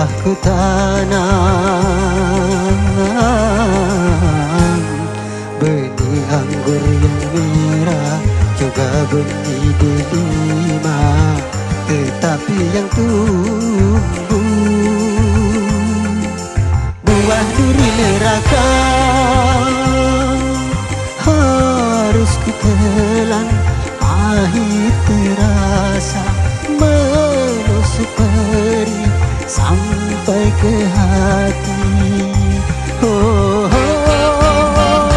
telah ku tanam Benih anggur yang merah juga benih delima Tetapi yang tumbuh Buah duri neraka Harus ku telan Pahit terasa Sampai ke hati Oh, oh, oh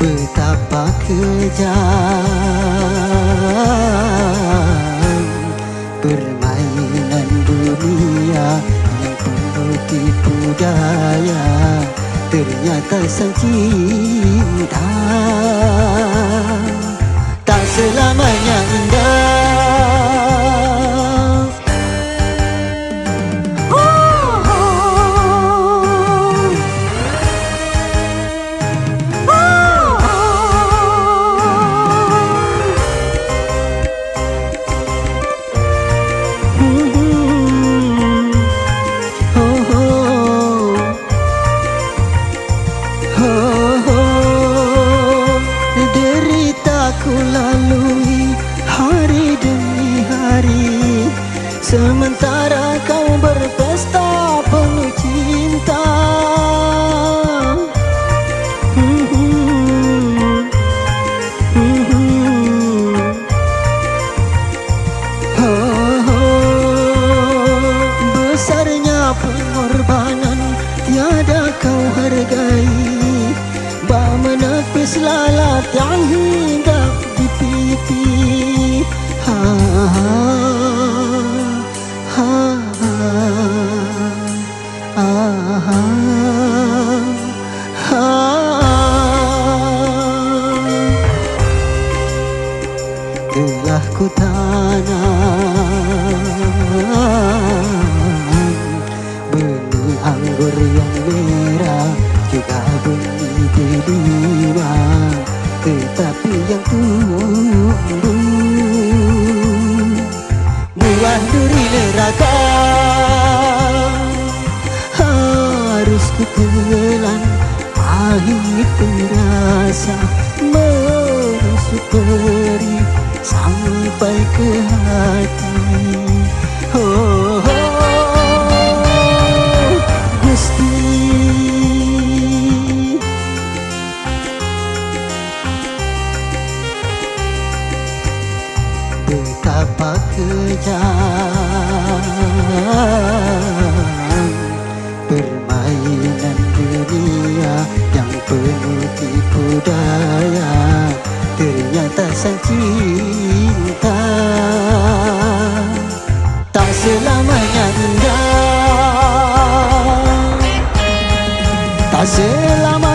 Betapa kejam Permainan dunia Yang penuh tipu daya Ternyata sang cinta Tak làm. गाई। बामन पिसलाला त्याही गाव पिती हा हा। Pahit terasa Menusuk perih Sampai ke hati. Oh, oh Gusti. Betapa kejam Sang cinta. Tak selamanya indah. Tak selamanya